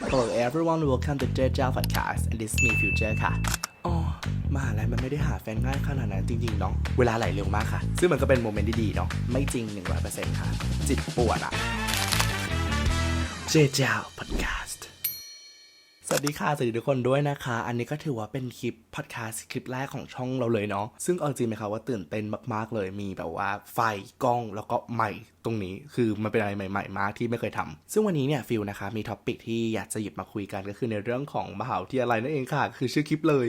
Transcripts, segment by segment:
Hello everyone welcome to Jeje podcast and this is me future ค่ะอ๋อมหาลัยมันไม่ได้หาแฟนง่ายขนาดนั้นจริงๆเนาะเวลาไหลเร็วมากค่ะ ซึ่งมันก็เป็นโมเมนต์ดีๆเนาะไม่จริง 100%ค่ะ จิตปวดอะ Jeje podcast สวัสดีค่ะ สวัสดีทุกคนด้วยนะคะ อันนี้ก็ถือว่าเป็นคลิปพอดแคสต์คลิปแรกของช่องเราเลยเนาะ ซึ่งเอาจริงไหมคะว่าตื่นเต้นมากๆเลย มีแบบว่าไฟกล้องแล้วก็ใหม่ตรงนี้ คือมันเป็นอะไรใหม่ ๆ มากที่ไม่เคยทำซึ่งวันนี้เนี่ยฟิลนะคะ มีท็อปิกที่อยากจะหยิบมาคุยกันก็คือในเรื่องของมหาวิทยาลัยนั่นเองค่ะ คือชื่อคลิปเลย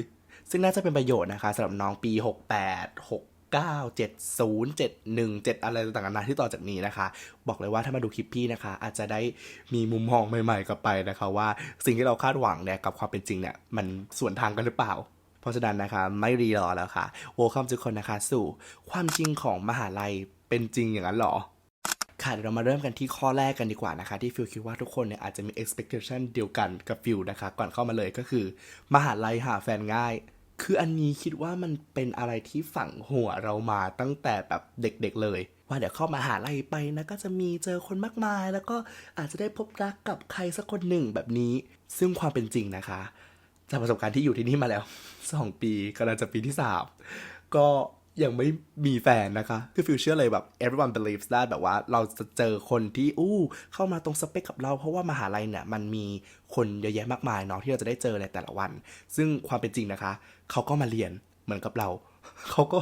ซึ่งน่าจะเป็นประโยชน์นะคะสำหรับน้องปี 68 6 9 7 0 7 1 7 อะไรต่างๆนานที่ต่อจากนี้นะคะ บอกเลยว่าถ้ามาดูคลิปพี่นะคะ อาจจะได้มีมุมมองใหม่ๆกลับไปนะคะ ว่าสิ่งที่เราคาดหวังเนี่ยกับความเป็นจริงเนี่ยมันสวนทางกันหรือเปล่าเพราะฉะนั้นนะคะไม่รีรอแล้วค่ะโวคัมทุกคนนะคะสู่ความจริงของมหาลัยเป็นจริงอย่างนั้นหรอค่ะเดี๋ยวเรามาเริ่มกันที่ข้อแรกกันดีกว่านะคะ ที่ฟิลคิดว่าทุกคนเนี่ยอาจจะมี expectation เดียวกันกับฟิลนะคะ ก่อนเข้ามาเลยก็คือ มหาลัยหาแฟนง่าย คืออันนี้คิดว่ามันเป็นอะไรที่ฝังหัวเรามาตั้งแต่แบบเด็กๆเลย ว่าเดี๋ยวเข้ามหาลัยไปนะก็จะมีเจอคนมากมาย แล้วก็อาจจะได้พบรักกับใครสักคนหนึ่งแบบนี้ ซึ่งความเป็นจริงนะคะจากประสบการณ์ที่อยู่ที่นี่มาแล้ว 2 ปีกำลังจะปีที่3ก็ ยังไม่มีแฟนนะคะ คือฟิวเชื่อเลยแบบ everyone believes ได้แบบว่าเราจะเจอคนที่อู้เข้ามาตรงสเปคกับเรา เพราะว่ามหาลัยเนี่ยมันมีคนเยอะแยะมากมายเนาะที่เราจะได้เจอในแต่ละวัน ซึ่งความเป็นจริงนะคะ เขาก็มาเรียนเหมือนกับเรา เขาก็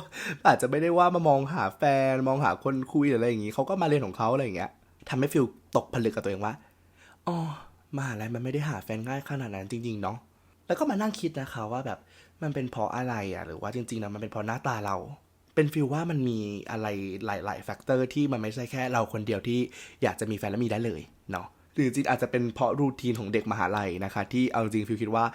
อาจจะไม่ได้ว่ามามองหาแฟนมองหาคนคุยหรืออะไรอย่างงี้ เขาก็มาเรียนของเขาอะไรอย่างเงี้ยทำให้ฟิลตกผลึกกับตัวเองว่าอ๋อมหาลัยมันไม่ได้หาแฟนง่ายขนาดนั้นจริง ๆ เนาะแล้วก็มานั่งคิดนะคะว่าแบบมันเป็นเพราะอะไรอะหรือว่าจริงๆแล้วมันเป็นเพราะหน้าตาเรา เป็นฟีลว่ามันมีอะไรหลายๆแฟกเตอร์ที่มันไม่ใช่แค่เราคนเดียวที่อยากจะมีแฟนแล้วมีได้เลยเนาะหรือจริงอาจจะเป็นเพราะรูทีนของเด็กมหาลัยนะคะ ที่เอาจริงฟิลคิดว่า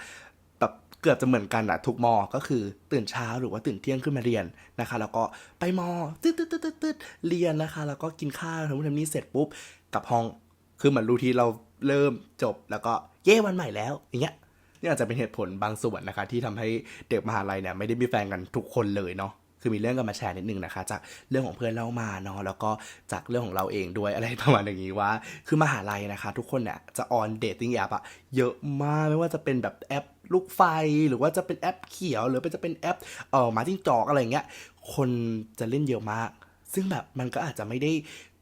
แบบเกือบจะเหมือนกันอะทุกมอ ก็คือตื่นเช้าหรือว่าตื่นเที่ยงขึ้นมาเรียนนะคะ แล้วก็ไปมอตืดตืดตืดตืดเรียนนะคะ แล้วก็กินข้าวทำนู่นทำนี่เสร็จปุ๊บกลับห้องคือเหมือนรูทีนเราเริ่มจบแล้วก็เย่วันใหม่แล้วอย่างเงี้ยนี่อาจจะเป็นเหตุผลบางส่วนนะคะ ที่ทำให้เด็กมหาลัยเนี่ยไม่ได้มีแฟนกันทุกคนเลยเนาะ คือมีเรื่องกันมาแชร์นิดนึงนะคะ จากเรื่องของเพื่อนเล่ามาเนาะแล้วก็จากเรื่องของเราเองด้วยอะไรประมาณอย่างนี้ว่า คือมหาลัยนะคะ ทุกคนเนี่ยจะออนเดทติ้งแอปอะเยอะมากไม่ว่าจะเป็นแบบแอปลูกไฟหรือว่าจะเป็นแอปเขียว หรือจะเป็นแอปเอ่อมาจิ้งจอกอะไรเงี้ยคนจะเล่นเยอะมาก ซึ่งแบบมันก็อาจจะไม่ได้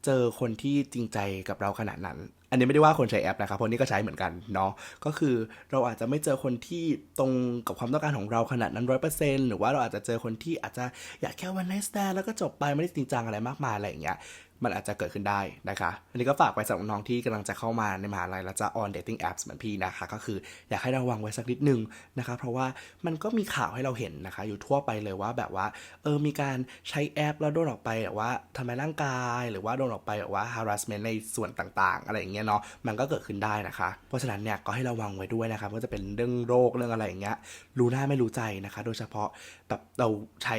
เจอคนที่จริงใจกับเราขนาดนั้น อันนี้ไม่ได้ว่าคนใช้แอปนะครับเพราะนี่ก็ใช้เหมือนกันเนาะก็คือเราอาจจะไม่เจอคนที่ตรงกับความต้องการของเราขนาดนั้นร้อยเปอร์เซ็นต์หรือว่าเราอาจจะเจอคนที่อาจจะอยากแค่วันไนสแตนแล้วก็จบไปไม่ได้จริงจังอะไรมากมายอะไรอย่างเงี้ย มันอาจจะเกิดขึ้นได้นะคะ อันนี้ก็ฝากไปสำหรับน้องที่กำลังจะเข้ามาในมหาลัยแล้วจะ on dating apps เหมือนพี่นะคะ ก็คืออยากให้ระวังไว้สักนิดนึงนะคะ เพราะว่ามันก็มีข่าวให้เราเห็นนะคะ อยู่ทั่วไปเลยว่าแบบว่าเออมีการใช้แอปแล้วโดนออกไปแบบว่าทำร้ายร่างกายหรือว่าโดนออกไปแบบว่า harassment ในส่วนต่างๆ อะไรอย่างเงี้ยเนาะมันก็เกิดขึ้นได้นะคะ เพราะฉะนั้นเนี่ยก็ให้ระวังไว้ด้วยนะคะว่าจะเป็นเรื่องโรคเรื่องอะไรอย่างเงี้ยรู้หน้าไม่รู้ใจนะคะ โดยเฉพาะแบบเราใช้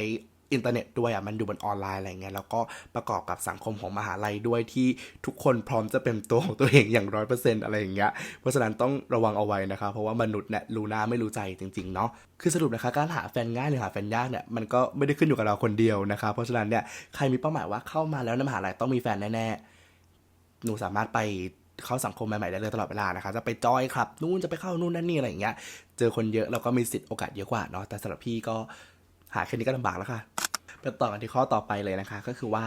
อินเทอร์เน็ตด้วยอะมันอยู่บนออนไลน์อะไรเงี้ยแล้วก็ประกอบกับสังคมของมหาลัยด้วยที่ทุกคนพร้อมจะเป็นตัวของตัวเองอย่างร้อยเปอร์เซ็นต์อะไรอย่างเงี้ยเพราะฉะนั้นต้องระวังเอาไว้นะคะเพราะว่ามนุษย์เนี่ยรู้หน้าไม่รู้ใจจริงๆเนาะคือสรุปนะคะการหาแฟนง่ายหรือหาแฟนยากเนี่ยมันก็ไม่ได้ขึ้นอยู่กับเราคนเดียวนะคะเพราะฉะนั้นเนี่ยใครมีเป้าหมายว่าเข้ามาแล้วในมหาลัยต้องมีแฟนแน่ๆหนูสามารถไปเข้าสังคมใหม่ๆได้เลยตลอดเวลานะคะ จะไปจอยครับนู่นจะไปเข้านู่นนั่นนี่อะไรอย่างเงี้ย เจอคนเยอะเราก็มีสิทธิ์โอกาสเยอะกว่าเนาะ แต่สำหรับพี่ก็ หาแค่นี้ก็ลำบากแล้วค่ะไปต่อกันที่ข้อต่อไปเลยนะคะ ก็คือว่า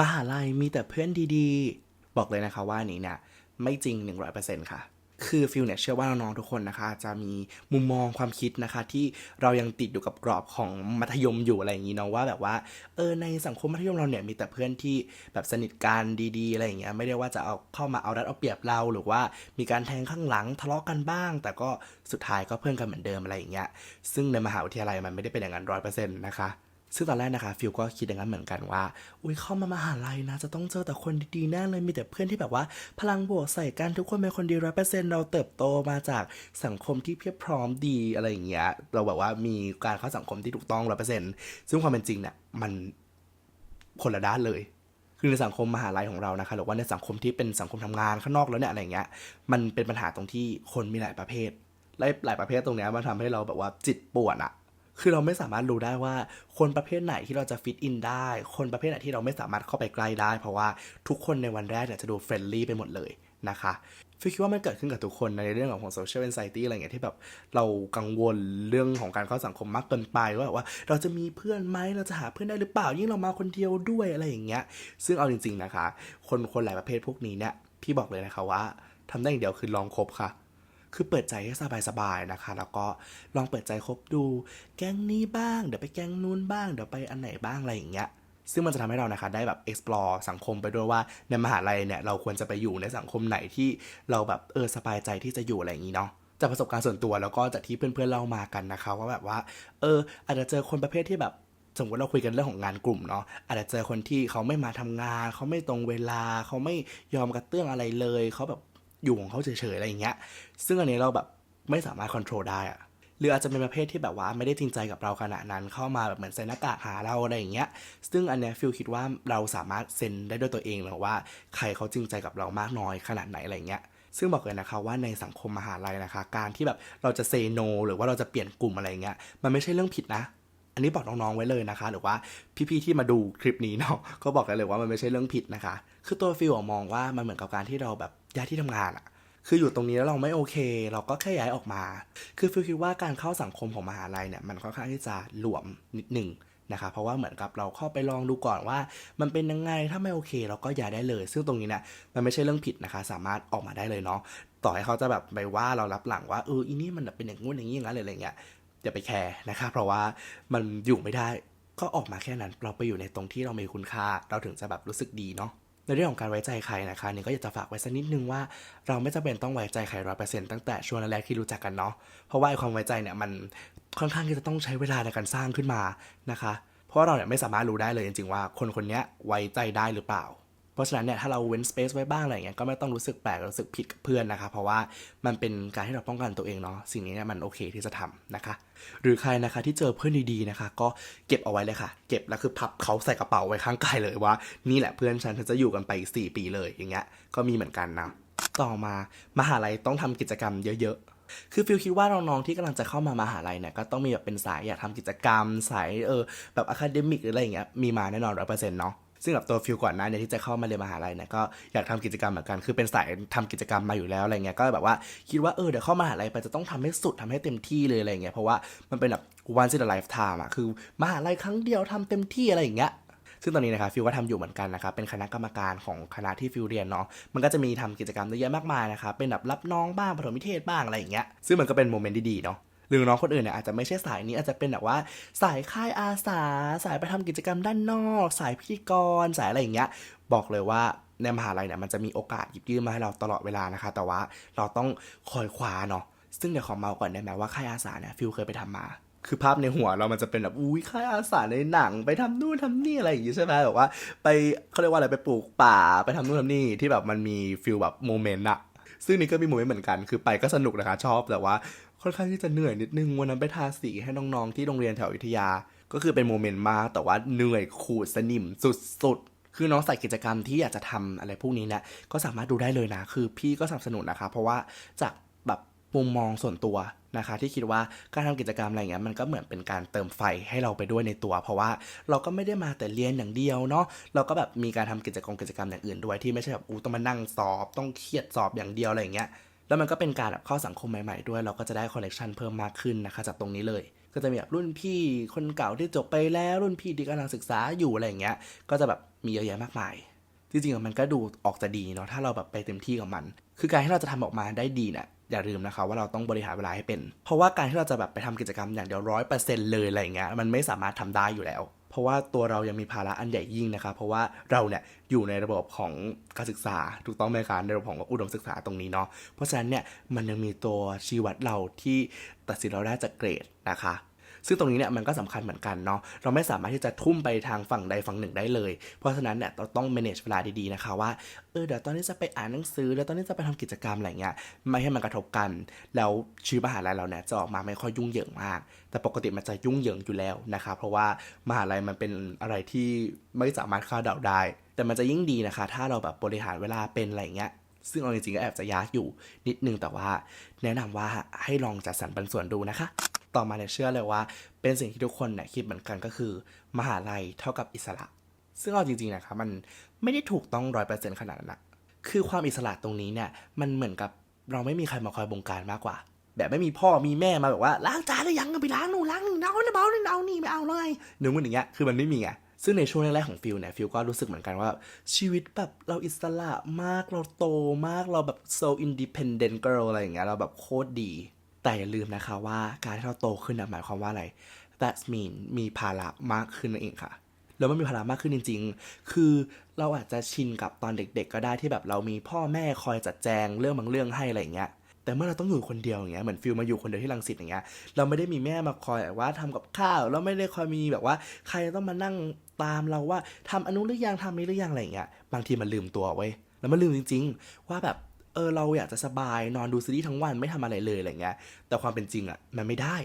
มหาลัยมีแต่เพื่อนดีๆ บอกเลยนะคะว่าอันนี้เนี่ยไม่จริง 100%ค่ะ คือฟิลเนี่ยเชื่อว่าน้องๆทุกคนนะคะ จะมีมุมมองความคิดนะคะ ที่เรายังติดอยู่กับกรอบของมัธยมอยู่อะไรอย่างนี้เนาะว่าแบบว่าเออในสังคมมัธยมเราเนี่ยมีแต่เพื่อนที่แบบสนิทกันดีๆอะไรอย่างเงี้ยไม่ได้ว่าจะเอาเข้ามาเอารัดเอาเปรียบเราหรือว่ามีการแทงข้างหลังทะเลาะกันบ้าง แต่ก็สุดท้ายก็เพื่อนกันเหมือนเดิมอะไรอย่างเงี้ยซึ่งในมหาวิทยาลัยมันไม่ได้เป็นอย่างนั้นร้อยเปอร์เซ็นต์นะคะ ซึ่งตอนแรกนะคะฟิลก็คิดอย่างนั้นเหมือนกันว่า อุ้ยเข้ามามหาลัยนะ จะต้องเจอแต่คนดีๆแน่เลย มีแต่เพื่อนที่แบบว่า พลังบวกใส่กันทุกคนเป็นคนดีร้อยเปอร์เซ็นต์เราเติบโตมาจากสังคมที่เพียบพร้อมดีอะไรอย่างเงี้ย เราแบบว่ามีการเข้าสังคมที่ถูกต้องร้อยเปอร์เซ็นต์ซึ่งความเป็นจริงเนี่ยมันคนละด้านเลยคือในสังคมมหาลัยของเรานะคะหรือว่าในสังคมที่เป็นสังคมทำงานข้างนอกแล้วเนี่ยอะไรเงี้ยมันเป็นปัญหาตรงที่คนมีหลายประเภทและหลายประเภทตรงเนี้ยมันทำให้เราแบบว่าจิตปวนอะ คือเราไม่สามารถรู้ได้ว่า คนประเภทไหนที่เราจะฟิตอินได้ คนประเภทไหนที่เราไม่สามารถเข้าไปใกล้ได้ เพราะว่าทุกคนในวันแรกเนี่ยจะดูเฟรนลี่ไปหมดเลยนะคะฟิคิดว่ามันเกิดขึ้นกับทุกคนในเรื่องของ social anxiety อะไรเงี้ยที่แบบเรากังวลเรื่องของการเข้าสังคมมากเกินไปว่าแบบว่า เราจะมีเพื่อนไหมเราจะหาเพื่อนได้หรือเปล่า ยิ่งเรามาคนเดียวด้วยอะไรอย่างเงี้ย ซึ่งเอาจริง ๆนะคะ คนคนหลายประเภทพวกนี้เนี่ยพี่บอกเลยนะคะว่าทำได้อย่างเดียวคือลองคบค่ะ คือเปิดใจให้สบายๆนะคะ แล้วก็ลองเปิดใจคบดู แก๊งนี้บ้าง เดี๋ยวไปแก๊งนู้นบ้าง เดี๋ยวไปอันไหนบ้างอะไรอย่างเงี้ย ซึ่งมันจะทำให้เรานะคะ ได้แบบ explore สังคมไปด้วยว่าในมหาลัยเนี่ยเราควรจะไปอยู่ในสังคมไหนที่เราแบบเออสบายใจที่จะอยู่อะไรอย่างนี้เนาะจากประสบการณ์ส่วนตัวแล้วก็จากที่เพื่อนๆเล่ามากันนะคะว่าแบบว่า เออ อาจจะเจอคนประเภทที่แบบสมมติเราคุยกันเรื่องของงานกลุ่มเนาะอาจจะเจอคนที่เขาไม่มาทำงาน เขาไม่ตรงเวลา เขาไม่ยอมกระเตื้องอะไรเลย เขาแบบ อยู่ของเขาเฉยๆอะไรอย่างเงี้ย ซึ่งอันนี้เราแบบไม่สามารถควบคุมได้อะหรืออาจจะเป็นประเภทที่แบบว่าไม่ได้จริงใจกับเราขนาดนั้นเข้ามาแบบเหมือนใส่หน้ากากหาเราอะไรอย่างเงี้ย ซึ่งอันเนี้ยฟิลคิดว่าเราสามารถเซ็นได้ด้วยตัวเองหรือว่าใครเขาจริงใจกับเรามากน้อยขนาดไหนอะไรอย่างเงี้ยซึ่งบอกเลยนะคะว่าในสังคมมหาลัยนะคะ การที่แบบเราจะเซโน หรือว่าเราจะเปลี่ยนกลุ่มอะไรเงี้ยมันไม่ใช่เรื่องผิดนะ อันนี้บอกน้องๆไว้เลยนะคะ หรือว่าพี่ๆที่มาดูคลิปนี้เนาะก็บอกกันเลยว่ามันไม่ใช่เรื่องผิดนะคะ คือตัวฟิลมองว่ามันเหมือนกับการที่เราแบบย้ายที่ทำงานอะคืออยู่ตรงนี้แล้วเราไม่โอเค เราก็แค่ย้ายออกมา คือฟิลคิดว่าการเข้าสังคมของมหาลัยเนี่ยมันค่อนข้างที่จะหลวมนิดหนึ่งนะคะเพราะว่าเหมือนกับเราเข้าไปลองดูก่อนว่า มันเป็นยังไงถ้าไม่โอเคเราก็ย้ายได้เลย ซึ่งตรงนี้เนี่ยมันไม่ใช่เรื่องผิดนะคะ สามารถออกมาได้เลยเนาะต่อให้เขาจะแบบไปว่าเรารับหลังว่าเอออีนี่มันเป็นอย่างงู้นอย่างนี้อย่างนั้นเลยอะไรเงี้ย อย่าไปแคร์นะคะเพราะว่ามันอยู่ไม่ได้ก็ออกมาแค่นั้นเราไปอยู่ในตรงที่เรามีคุณค่า เราถึงจะแบบรู้สึกดีเนาะในเรื่องของการไว้ใจใครนะคะนี่ก็อยากจะฝากไว้สักนิดนึงว่าเราไม่จำเป็นต้องไว้ใจใครร้อยเปอร์เซ็นต์ตั้งแต่ช่วงแรกที่รู้จักกันเนาะเพราะว่าความไว้ใจเนี่ยมันค่อนข้างที่จะต้องใช้เวลาในการสร้างขึ้นมานะคะ เพราะเราเนี่ยไม่สามารถรู้ได้เลยจริงๆว่าคนคนนี้ไว้ใจได้หรือเปล่า เพราะฉะนั้นเนี่ยถ้าเราเว้นสเปซไว้บ้างอะไรเงี้ยก็ไม่ต้องรู้สึกแปลกรู้สึกผิดกับเพื่อนนะคะ เพราะว่ามันเป็นการที่เราป้องกันตัวเองเนาะสิ่งนี้เนี่ยมันโอเคที่จะทำนะคะ หรือใครนะคะที่เจอเพื่อนดีๆนะคะ ก็เก็บเอาไว้เลยค่ะ เก็บแล้วคือพับเขาใส่กระเป๋าไว้ข้างกายเลยว่า นี่แหละเพื่อนฉันฉันจะอยู่กันไปอีก4ปีเลยอย่างเงี้ยก็มีเหมือนกันนะต่อมามหาลัยต้องทำกิจกรรมเยอะๆคือฟิลคิดว่าน้องๆที่กำลังจะเข้ามามหาลัยเนี่ยก็ต้องมีแบบเป็นสายอยากทำกิจกรรมสายเออแบบอะคาเดมิกหรืออะไรอย่างเงี้ยมีมาแน่นอนร้อยเปอร์เซ็นต์เนาะ ซึ่งกับตัวฟิลก่อนหน้าเนี่ยที่จะเข้ามาเรียนมหาลัยเนี่ยก็อยากทำกิจกรรมเหมือนกันคือเป็นสายทำกิจกรรมมาอยู่แล้วอะไรเงี้ยก็แบบว่าคิดว่าเออเดี๋ยวเข้ามหาลัยไปจะต้องทำให้สุดทำให้เต็มที่เลยอะไรเงี้ยเพราะว่ามันเป็นแบบ once in a lifetime อะคือมหาลัยครั้งเดียวทำเต็มที่อะไรอย่างเงี้ยซึ่งตอนนี้นะคะฟิวก็ทำอยู่เหมือนกันนะครับเป็นคณะกรรมการของคณะที่ฟิวเรียนเนาะมันก็จะมีทำกิจกรรมเยอะแยะมากมายนะครับเป็นแบบรับน้องบ้างปฐมนิเทศบ้างอะไรอย่างเงี้ยซึ่งมันก็เป็นโมเมนต์ดีๆเนาะ หรือน้องคนอื่นเนี่ยอาจจะไม่ใช่สายนี้อาจจะเป็นแบบว่าสายค่ายอาสา สายไปทำกิจกรรมด้านนอก สายพิธีกร สายอะไรอย่างเงี้ย บอกเลยว่าในมหาลัยเนี่ยมันจะมีโอกาสหยิบยื่นมาให้เราตลอดเวลานะคะ แต่ว่าเราต้องคอยคว้าเนาะซึ่งเดี๋ยวขอเมาก่อนได้ไหมว่าค่ายอาสาเนี่ยฟิวเคยไปทำมาคือภาพในหัวเรามันจะเป็นแบบอุ้ยค่ายอาสาในหนัง ไปทำนู่นทำนี่อะไรอย่างงี้ใช่ไหมแบบว่าไปเขาเรียกว่าอะไรไปปลูกป่าไปทำนู่นทำนี่ที่แบบมันมีฟิลแบบโมเมนต์อะซึ่งนี่ก็มีโมเมนต์เหมือนกัน คือไปก็สนุกนะคะชอบแต่ว่า ค่อนข้างที่จะเหนื่อยนิดนึงวันนั้นไปทาสีให้น้องๆที่โรงเรียนแถวอยุธยา ก็คือเป็นโมเมนต์มากแต่ว่าเหนื่อยขูดสนิมสุดๆ คือน้องใส่กิจกรรมที่อยากจะทำอะไรพวกนี้เนี่ยก็สามารถดูได้เลยนะ คือพี่ก็สนับสนุนนะคะ เพราะว่าจากแบบมุมมองส่วนตัวนะคะ ที่คิดว่าการทำกิจกรรมอะไรเงี้ยมันก็เหมือนเป็นการเติมไฟให้เราไปด้วยในตัว เพราะว่าเราก็ไม่ได้มาแต่เรียนอย่างเดียวเนาะเราก็แบบมีการทำกิจกรรมกิจกรรมอย่างอื่นด้วยที่ไม่ใช่แบบอู้ต้องมานั่งสอบ ต้องเครียดสอบอย่างเดียวอะไรอย่างเงี้ย แล้วมันก็เป็นการแบบเข้าสังคมใหม่ๆด้วย เราก็จะได้คอนเนคชันเพิ่มมากขึ้นนะคะจากตรงนี้เลย ก็จะมีแบบรุ่นพี่คนเก่าที่จบไปแล้วรุ่นพี่ที่กำลังศึกษาอยู่อะไรอย่างเงี้ย ก็จะแบบมีเยอะแยะมากมายจริงๆมันก็ดูออกจะดีเนาะถ้าเราแบบไปเต็มที่กับมัน คือการที่เราจะทำออกมาได้ดีเนี่ยอย่าลืมนะคะว่าเราต้องบริหารเวลาให้เป็น เพราะว่าการที่เราจะแบบไปทำกิจกรรมอย่างเดียวร้อยเปอร์เซ็นต์เลยอะไรอย่างเงี้ยมันไม่สามารถทำได้อยู่แล้ว เพราะว่าตัวเรายังมีภาระอันใหญ่ยิ่งนะคะเพราะว่าเราเนี่ยอยู่ในระบบของการศึกษาถูกต้องไหมคะในระบบของอุดมศึกษาตรงนี้เนาะเพราะฉะนั้นเนี่ยมันยังมีตัวชี้วัดเราที่ตัดสินเราได้จากเกรดนะคะ ซึ่งตรงนี้เนี่ยมันก็สำคัญเหมือนกันเนาะเราไม่สามารถที่จะทุ่มไปทางฝั่งใดฝั่งหนึ่งได้เลย เพราะฉะนั้นเนี่ยเราต้อง manage เวลาดีๆนะคะว่าเออเดี๋ยวตอนนี้จะไปอ่านหนังสือแล้วตอนนี้จะไปทำกิจกรรมอะไรเงี้ยไม่ให้มันกระทบกัน แล้วชีวิตมหาลัยเราเนี่ยจะออกมาไม่ค่อยยุ่งเหยิงมาก แต่ปกติมันจะยุ่งเหยิงอยู่แล้วนะคะเพราะว่ามหาลัยมันเป็นอะไรที่ไม่สามารถคาดเดาได้ แต่มันจะยิ่งดีนะคะ ถ้าเราแบบบริหารเวลาเป็นอะไรเงี้ยซึ่งเอาจริงๆก็แอบจะยากอยู่นิดนึงแต่ว่า แนะนำว่าให้ลองจัดสรรปันส่วนดูนะคะ ต่อมาเนี่ยเชื่อเลยว่า เป็นสิ่งที่ทุกคนเนี่ยคิดเหมือนกันก็คือ มหาลัยเท่ากับอิสระ ซึ่งเอาจริงๆนะครับมันไม่ได้ถูกต้องร้อยเปอร์เซ็นต์ขนาดนั้นนะคือความอิสระตรงนี้เนี่ยมันเหมือนกับเราไม่มีใครมาคอยบงการมากกว่า แบบไม่มีพ่อมีแม่มาแบบว่าล้างจานหรือยังไปล้างนู่นล้างนี่เอาเนี่ยเบาเนี่ยเอานี่ไม่เอาเลยนึกว่าอย่างเงี้ยคือมันไม่มีไงซึ่งในช่วงแรกๆของฟิลเนี่ยฟิลก็รู้สึกเหมือนกันว่า ชีวิตแบบเราอิสระมากเราโตมากเราแบบ so independent girl อะไรอย่างเงี้ยเราแบบโคตรดี แต่อย่าลืมนะคะว่าการที่เราโตขึ้นหมายความว่าอะไร that mean มีภาระมากขึ้นนั่นเองค่ะ แล้วมันมีภาระมากขึ้นจริง ๆ คือเราอาจจะชินกับตอนเด็ก ๆ ก็ได้ที่แบบเรามีพ่อแม่คอยจัดแจงเรื่องบางเรื่องให้อะไรอย่างเงี้ยแต่เมื่อเราต้องอยู่คนเดียวอย่างเงี้ยเหมือนฟิลมาอยู่คนเดียวที่รังสิตอย่างเงี้ยเราไม่ได้มีแม่มาคอยแบบว่าทำกับข้าวเราไม่ได้คอยมีแบบว่า ใครต้องมานั่งตามเราว่าทำอนุหรือยังทำนี้หรือยังอะไรอย่างเงี้ยบางทีมันลืมตัวเว้ยแล้วมันลืมจริง ๆ ว่าแบบ เออเราอยากจะสบายนอนดูซีรีส์ทั้งวันไม่ทำอะไรเลยอะไรเงี้ย แต่ความเป็นจริงอะมันไม่ได้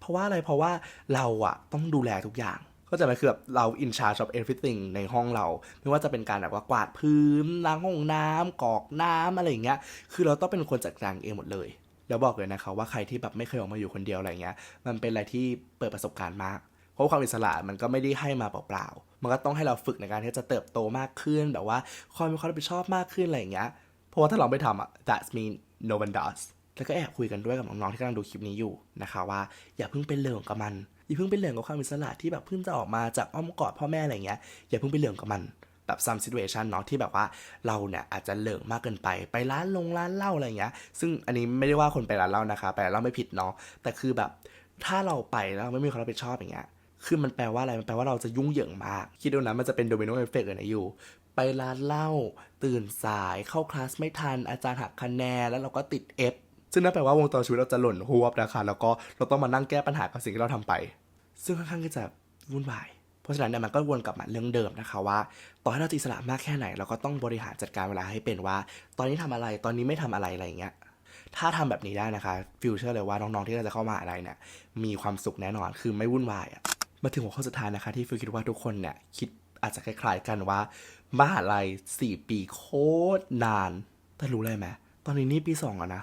เพราะว่าอะไรเพราะว่าเราอะต้องดูแลทุกอย่างก็จะหมายคือแบบเรา in charge of everything ในห้องเรา ไม่ว่าจะเป็นการแบบว่ากวาดพื้นล้างห้องน้ำกรอกน้ำอะไรอย่างเงี้ยคือเราต้องเป็นคนจัดการเองหมดเลยแล้วบอกเลยนะคะว่าใครที่แบบไม่เคยออกมาอยู่คนเดียวอะไรเงี้ย มันเป็นอะไรที่เปิดประสบการณ์มากเพราะความอิสระมันก็ไม่ได้ให้มาเปล่าๆมันก็ต้องให้เราฝึกในการที่จะเติบโตมากขึ้นแบบว่าคอยมีความรับผิดชอบมากขึ้นอะไรอย่างเงี้ย เพราะว่าถ้าเราไม่ทำอะ that mean no one does แล้วก็แอบคุยกันด้วยกับน้องๆที่กำลังดูคลิปนี้อยู่นะคะว่าอย่าเพิ่งเป็นเหลิงกับมันอย่าเพิ่งเป็นเหลิงกับความอิสระที่แบบเพิ่งจะออกมาจากอ้อมกอดพ่อแม่อะไรเงี้ยอย่าเพิ่งไปเหลิงกับมันแบบ some situation เนาะที่แบบว่าเราเนี่ยอาจจะเหลิงมากเกินไปไปร้านลงร้านเหล้าอะไรเงี้ย ซึ่งอันนี้ไม่ได้ว่าคนไปร้านเหล้านะคะไปร้านเหล้าไม่ผิดเนาะแต่คือแบบถ้าเราไปแล้วไม่มีความรับผิดชอบอย่างเงี้ยคือมันแปลว่าอะไร มันแปลว่าเราจะยุ่งเหยิงมาก คิดดูนะ มันจะเป็นโดมิโนเอฟเฟกต์เลยนะอยู่ ไปร้านเหล้าตื่นสายเข้าคลาสไม่ทันอาจารย์หักคะแนน แล้วเราก็ติด F ซึ่งนั่นแปลว่าวงจรชีวิตเราจะหล่นหัวนะคะแล้วก็เราต้องมานั่งแก้ปัญหากับสิ่งที่เราทำไป ซึ่งค่อนข้างที่จะวุ่นวาย เพราะฉะนั้นเนี่ยมันก็วนกลับมาเรื่องเดิมนะคะว่า ต่อให้เราอิสระมากแค่ไหน เราก็ต้องบริหารจัดการเวลาให้เป็นว่า ตอนนี้ทำอะไรตอนนี้ไม่ทำอะไรอะไรอย่างเงี้ยถ้าทำแบบนี้ได้นะคะฟิวเชื่อเลยว่าน้องๆที่เราจะเข้ามาอะไรเนี่ยมีความสุขแน่นอนคือไม่วุ่นวายอะมาถึงหัวข้อสุดท้ายนะคะที่ฟิวคิดว่าทุกคนเนี่ยคิดอาจจะคล้ายๆกันว่า มหาลัยสี่ปีโคตรนาน แต่รู้เลยไหมตอนนี้นี่ปีสองแล้วนะ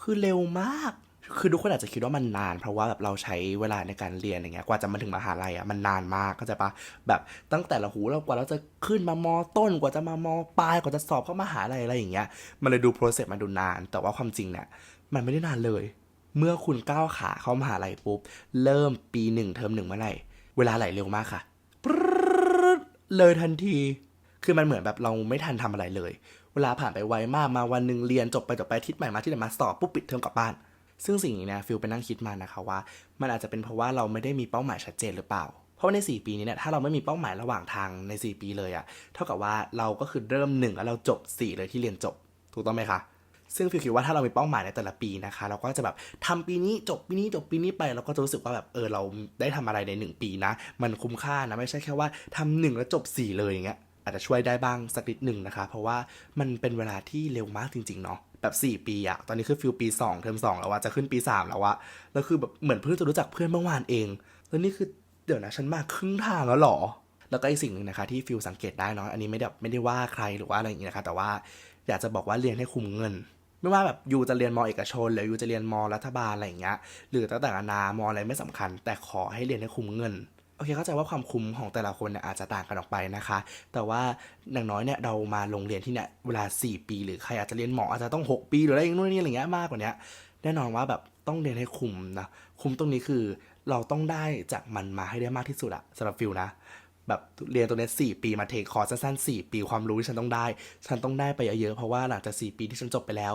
คือเร็วมาก คือทุกคนอาจจะคิดว่ามันนาน เพราะว่าแบบเราใช้เวลาในการเรียนอย่างเงี้ย กว่าจะมาถึงมหาลัยอะมันนานมากเข้าใจปะแบบตั้งแต่ละหูเรากว่าเราจะขึ้นมามอต้น กว่าจะมามอปลายกว่าจะสอบเข้ามหาลัยอะไรอย่างเงี้ย มันเลยดูโปรเซสมันดูนาน แต่ว่าความจริงเนี่ยมันไม่ได้นานเลย เมื่อคุณก้าวขาเข้ามหาลัยปุ๊บเริ่มปีหนึ่งเทอมหนึ่งเมื่อไหร่เวลาไหลเร็วมากค่ะเลยทันที คือมันเหมือนแบบเราไม่ทันทำอะไรเลย เวลาผ่านไปไวมากมาวันหนึ่งเรียนจบไปจบไปทิตย์ใหม่มาที่ไหนมาสอบปุ๊บปิดเทอมกลับบ้าน ซึ่งสิ่งนี้เนี่ยฟิลไปนั่งคิดมานะคะว่า มันอาจจะเป็นเพราะว่าเราไม่ได้มีเป้าหมายชัดเจนหรือเปล่า เพราะว่าใน 4 ปีนี้เนี่ยถ้าเราไม่มีเป้าหมายระหว่างทางใน 4 ปีเลยอะเท่ากับว่าเราก็คือเริ่มหนึ่งแล้วเราจบ 4 เลยที่เรียนจบ ถูกต้องไหมคะซึ่งฟิลคิดว่าถ้าเรามีเป้าหมายในแต่ละปีนะคะ เราก็จะแบบทำปีนี้จบปีนี้จบปีนี้ไปเราก็จะรู้สึกว่าแบบเออเราได้ทำอะไรในหนึ่งปีนะ มันคุ้มค่านะไม่ใช่แค่ว่าทำหนึ่งแล้วจบสี่เลยอย่างเงี้ย อาจจะช่วยได้บ้างสักนิดหนึ่งนะคะ เพราะว่ามันเป็นเวลาที่เร็วมากจริง ๆ เนาะแบบ 4 ปีอะตอนนี้คือฟิลปี 2 เทอม2 แล้วว่าจะขึ้นปี 3 แล้วอะแล้วคือแบบเหมือนเพิ่งจะรู้จักเพื่อนเมื่อวานเอง แล้วนี่คือเดี๋ยวนะฉันมาครึ่งทางแล้วหรอ แล้วก็อีกสิ่งหนึ่งนะคะที่ฟิลสังเกตได้เนาะอันนี้ไม่ได้ไม่ได้ว่าใครหรือว่าอะไรอย่างเงี้ยนะคะ แต่ว่าอยากจะบอกว่าเรียนให้คุ้มเงิน ไม่ว่าแบบยูจะเรียนมอเอกชน หรือยูจะเรียนมอรัฐบาลอะไรอย่างเงี้ยหรือตั้งแต่นานามออะไรไม่สำคัญ แต่ขอให้เรียนให้คุ้มเงิน เคเข้าใจว่าความคุ้มของแต่ละคนเนี่ยอาจจะต่างกันออกไปนะคะ แต่ว่าอย่างน้อยเนี่ยเรามาโรงเรียนที่เนี่ยเวลา 4 ปีหรือใครอาจจะเรียนหมออาจจะต้อง 6 ปีหรืออะไรอย่างนู้นนี่อะไรเงี้ยมากกว่านี้แน่นอนว่าแบบต้องเรียนให้คุ้มนะคุ้มตรงนี้คือเราต้องได้จากมันมาให้ได้มากที่สุดอะสำหรับฟิลนะแบบเรียนตัวเนี้ยสี่ปีมาเทคคอร์สสั้นๆสี่ปีความรู้ที่ฉันต้องได้ ฉันต้องได้ไปเยอะๆเพราะว่าหลังจากสี่ปีที่ฉันจบไปแล้ว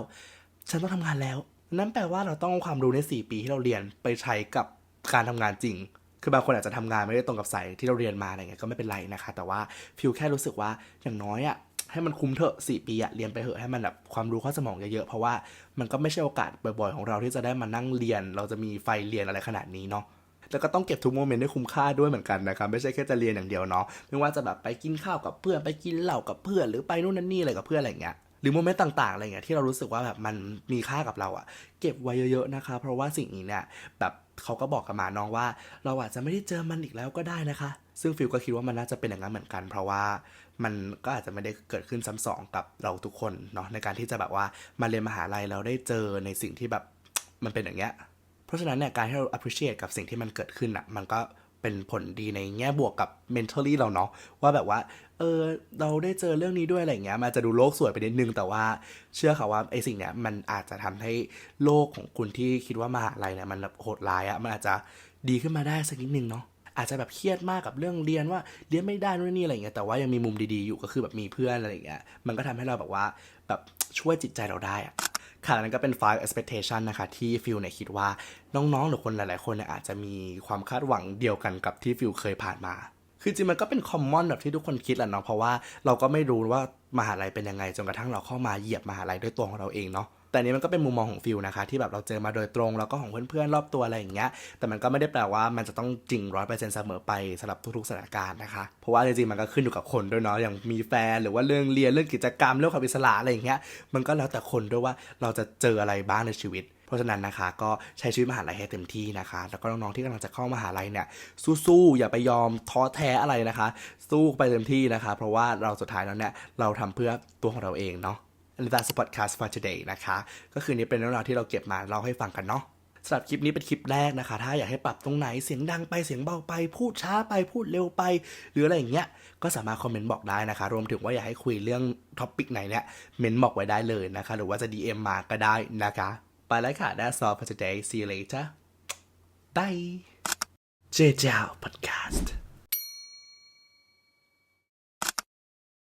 ฉันต้องทำงานแล้ว นั่นแปลว่าเราต้องเอาความรู้ใน 4 ปีที่เราเรียนไปใช้กับการทำงานจริง คือบางคนอาจจะทำงานไม่ได้ตรงกับสายที่เราเรียนมาอะไรเงี้ยก็ไม่เป็นไรนะคะ แต่ว่าฟิวแค่รู้สึกว่าอย่างน้อยอะ่ะให้มันคุ้มเถอะ4ปีอะเรียนไปเถอะให้มันแบบความรู้ข้าสมองเยอะๆเพราะว่ามันก็ไม่ใช่โอกาสบ่อยๆของเราที่จะได้มานั่งเรียน เราจะมีไฟเรียนอะไรขนาดนี้เนาะแล้วก็ต้องเก็บทุกโมเมนต์ให้คุ้มค่าด้วยเหมือนกันนะครับไม่ใช่แค่จะเรียนอย่างเดียวเนาะไม่ว่าจะแบบไปกินข้าวกับเพื่อนไปกินเหล้ากับเพื่อนหรือไปนู่นนั่นนี่อะไรกับเพื่อนอะไรเงี้ยหรือโมเมนต์ต่างๆอะไรเงี้ยที่เรารู้สึกว่าแบบมันมีค่ากับเราอะเก็บไว้เยอะๆนะคะ เพราะว่าสิ่งนี้เนี่ยแบบ เขาก็บอกกับหมาน้องว่า เราอาจจะไม่ได้เจอมันอีกแล้วก็ได้นะคะ ซึ่งฟิลก็คิดว่ามันน่าจะเป็นอย่างนั้นเหมือนกัน เพราะว่ามันก็อาจจะไม่ได้เกิดขึ้นซ้ำสองกับเราทุกคนเนาะในการที่จะแบบว่ามาเรียนมหาลัยเราได้เจอในสิ่งที่แบบมันเป็นอย่างเงี้ยเพราะฉะนั้นเนี่ยการที่เรา appreciate กับสิ่งที่มันเกิดขึ้นอะมันก็ เป็นผลดีในแง่บวกกับ mentally เราเนาะว่าแบบว่า เออเราได้เจอเรื่องนี้ด้วยอะไรเงี้ยมันอาจะดูโลกสวยไปนิดนึง แต่ว่าเชื่อค่ะว่าไอ้สิ่งเนี้ยมันอาจจะทำให้โลกของคุณที่คิดว่ามหาลัยเนี่ยมันแบบโหดร้ายอะมันอาจจะดีขึ้นมาได้สักนิดนึงเนาะอาจจะแบบเครียดมากกับเรื่องเรียนว่าเรียนไม่ได้นู่นนี่อะไรเงี้ยแต่ว่ายังมีมุมดีๆอยู่ก็คือแบบมีเพื่อนอะไรเงี้ยมันก็ทำให้เราแบบว่าแบบช่วยจิตใจเราได้อะ ค่ะนั่นก็เป็น five expectation นะคะ ที่ฟิลเนี่ยคิดว่าน้องๆ หรือคนหลายๆ คนเนี่ยอาจจะมีความคาดหวังเดียวกันกับที่ฟิลเคยผ่านมาคือจริงมันก็เป็น common แบบที่ทุกคนคิดแหละเนาะเพราะว่าเราก็ไม่รู้ว่ามหาลัยเป็นยังไงจนกระทั่งเราเข้ามาเหยียบมหาลัยด้วยตัวของเราเองเนาะ แต่นี้มันก็เป็นมุมมองของฟิลนะคะที่แบบเราเจอมาโดยตรงแล้วก็ของเพื่อนๆรอบตัวอะไรอย่างเงี้ยแต่มันก็ไม่ได้แปลว่ามันจะต้องจริงร้อยเปอร์เซ็นต์เสมอไปสำหรับทุกๆสถานการณ์นะคะเพราะว่าจริงๆมันก็ขึ้นอยู่กับคนด้วยเนาะอย่างมีแฟนหรือว่าเรื่องเรียนเรื่องกิจกรรมเรื่องความอิสระอะไรอย่างเงี้ยมันก็แล้วแต่คนด้วยว่าเราจะเจออะไรบ้างในชีวิตเพราะฉะนั้นนะคะก็ใช้ชีวิตมหาลัยให้เต็มที่นะคะ แล้วก็น้องๆที่กำลังจะเข้ามหาลัยเนี่ยสู้ๆอย่าไปยอมท้อแท้อะไรนะคะ สู้ไปเต็มที่นะคะ เพราะว่าเราสุดท้ายแล้วเนี่ยเราทำเพื่อตัวของเราเองเนาะ that's the podcast for today นะคะ ก็คือนี้เป็นเรื่องราวที่เราเก็บมาเล่าให้ฟังกันเนาะสำหรับคลิปนี้เป็นคลิปแรกนะคะ ถ้าอยากให้ปรับตรงไหนเสียงดังไปเสียงเบาไป พูดช้าไปพูดเร็วไป หรืออะไรอย่างเงี้ย ก็สามารถคอมเมนต์บอกได้นะคะ รวมถึงว่าอยากให้คุยเรื่องท็อปิกไหนเนี่ยเมนต์บอกไว้ได้เลยนะคะ หรือว่าจะ DM มาก็ได้นะคะ ไปแล้วค่ะ that's all for today see you later bye เจเจ้า podcast